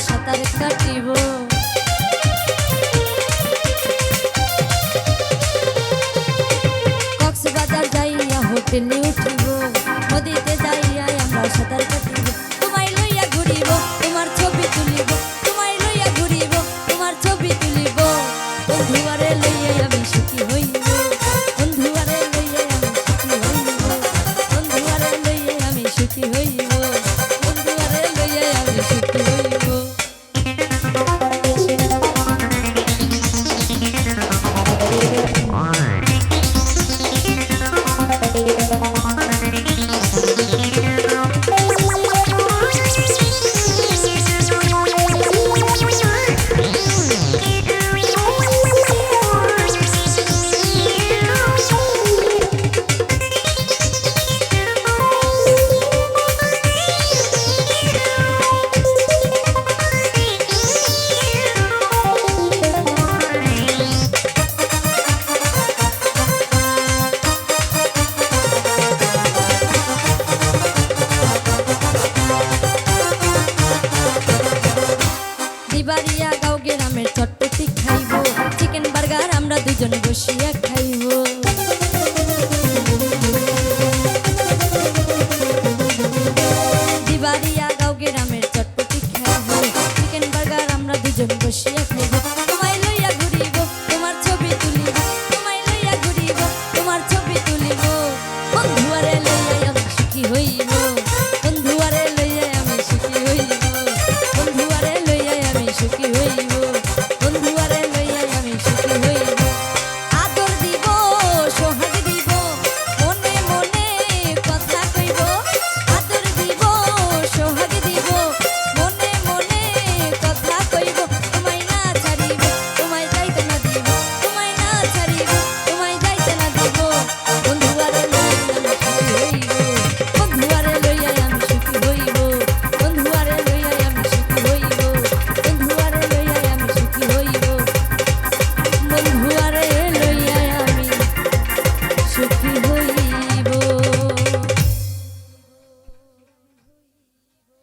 সাঁতার বাড়িয়া গাও গ্রামের চটপটি খাইব। চিকেন বার্গার আমরা দুজন বসিয়া হইল বন্ধু আরে